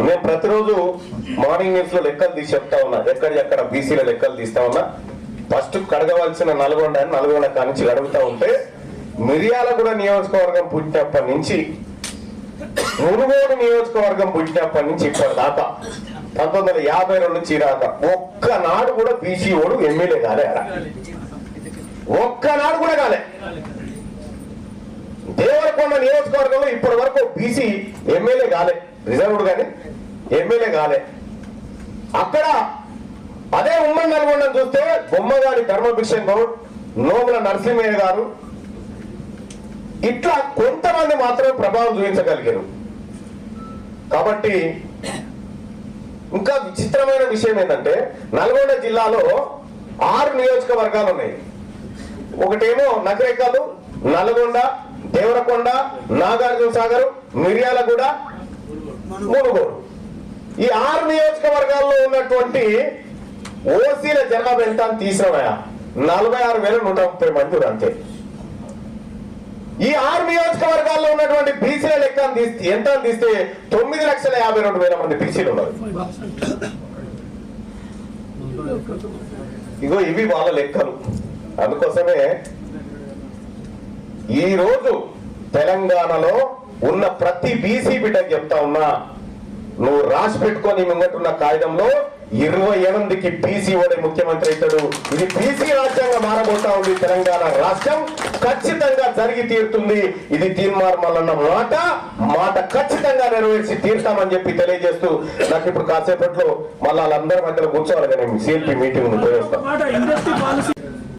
మేము ప్రతిరోజు మార్నింగ్ న్యూస్లో లెక్కలు తీసి చెప్తా ఉన్నా. ఎక్కడ ఎక్కడ బీసీల లెక్కలు తీస్తా ఉన్నా. ఫస్ట్ కడగవలసిన నల్గొండ అని నల్గొండ కానించి కడుగుతా ఉంటే మిర్యాలగూడ నియోజకవర్గం పుట్టినప్పటి నుంచి మునుగోడు నియోజకవర్గం పుట్టినప్పటి నుంచి ఇప్పటిదాకా పంతొమ్మిది వందల యాభై రెండు నుంచి ఒక్కనాడు కూడా బీసీ ఓడు ఎమ్మెల్యే కాలే ఒక్కనాడు కూడా కాలే దేవరకొండ నియోజకవర్గంలో ఇప్పటి వరకు బీసీ ఎమ్మెల్యే కాలే. రిజర్వ్డ్ కానీ ఎమ్మెల్యే కాలే. అక్కడ అదే ఉమ్మడి నల్గొండ చూస్తే బొమ్మగారి ధర్మభిషన్ గౌడ్ నోముల నరసింహయ్య గారు ఇట్లా కొంతమంది మాత్రమే ప్రభావం చూపించగలిగారు. కాబట్టి ఇంకా విచిత్రమైన విషయం ఏంటంటే నల్గొండ జిల్లాలో ఆరు నియోజకవర్గాలు ఉన్నాయి. ఒకటేమో నగరేకాలు నల్గొండ దేవరకొండ నాగార్జున సాగర్ మిర్యాలగూడ మునుగోడు. ఈ ఆరు నియోజకవర్గాల్లో ఉన్నటువంటి ఓసీల జనాభా ఎంత అని తీసినవయా నలభై ఆరు వేల నూట ముప్పై మంది అంతే. ఈ ఆరు నియోజకవర్గాల్లో ఉన్నటువంటి బీసీల లెక్క తీస్తే ఎంత తీస్తే తొమ్మిది లక్షల యాభై రెండు వేల మంది బీసీలు ఉన్నారు. ఇగో ఇవి వాళ్ళ లెక్కలు. అందుకోసమే ఈ రోజు తెలంగాణలో ఉన్న ప్రతి బీసీ బిడ్డకి చెప్తా ఉన్నా నువ్వు రాసి పెట్టుకొని ముంగటున్న కాగితంలో ఇరవై ఎనిమిదికి బీసీ ఓడే ముఖ్యమంత్రి అవుతాడు. ఇది బీసీ రాజ్యంగా మారబోతా ఉంది తెలంగాణ రాష్ట్రం ఖచ్చితంగా జరిగి తీరుతుంది. ఇది తీర్మార్మలన్న మాట మాట ఖచ్చితంగా నెరవేర్చి తీర్తామని చెప్పి తెలియజేస్తూ నాకు ఇప్పుడు కాసేపట్లో మళ్ళీ వాళ్ళందరి మధ్యలో కూర్చోవాలి కానీ సిఎల్పి మీటింగ్ ఉపయోగిస్తాం